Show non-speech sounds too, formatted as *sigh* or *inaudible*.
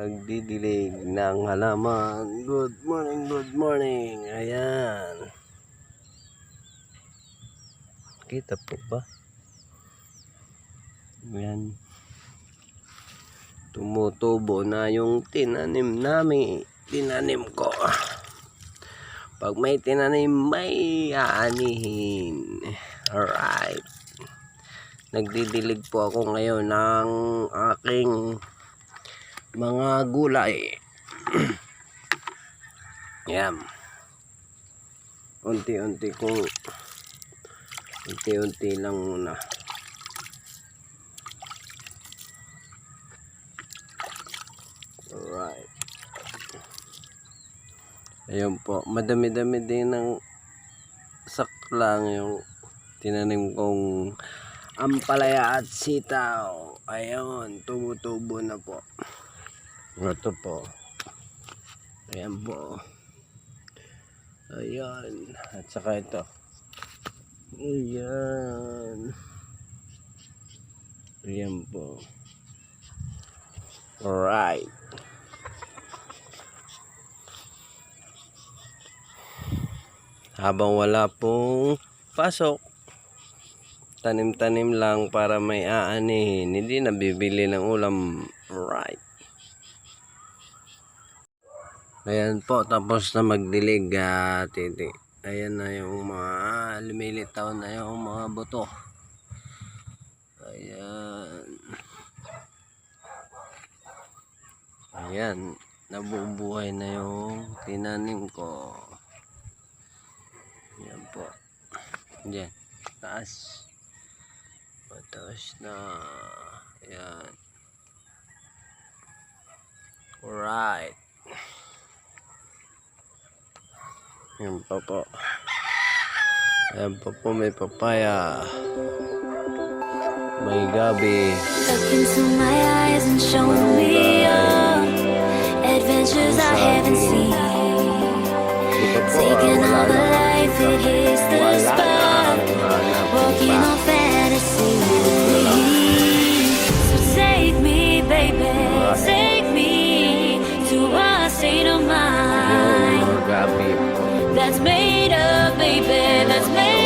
Nagdidilig ng halaman. Good morning, good morning. Ayan. Kita po ba? Ayan. Tumutubo na yung tinanim namin. Tinanim ko. Pag may tinanim, may aanihin. Alright. Nagdidilig po ako ngayon ng aking mga gulay. *clears throat* Yan. Unti-unti kong unti-unti lang muna. Alright. Ayun po. Madami-dami din ng saklang yung tinanim kong ampalaya at sitaw. Ayun. Tumutubo na po. Ito po. Ayan po. Ayan. At saka ito. Ayan. Ayan po. Alright. Habang wala pong pasok, tanim-tanim lang para may aanihin. Hindi nabibili ng ulam. Right. Ayan po, tapos na magdilig. ah, titi. Ayan na yung mga lumilitaw na yung mga buto. Ayan. Ayan. Nabubuhay na yung tinanim ko. Ayan po. Diyan. Taas. Mataas na. Ayan. Alright. Ayan pa po. Ayan pa po may papaya. May gabi. Look into my eyes and show me your adventures I haven't seen. Taking all the life, it hits the spot. That's made of, baby, that's made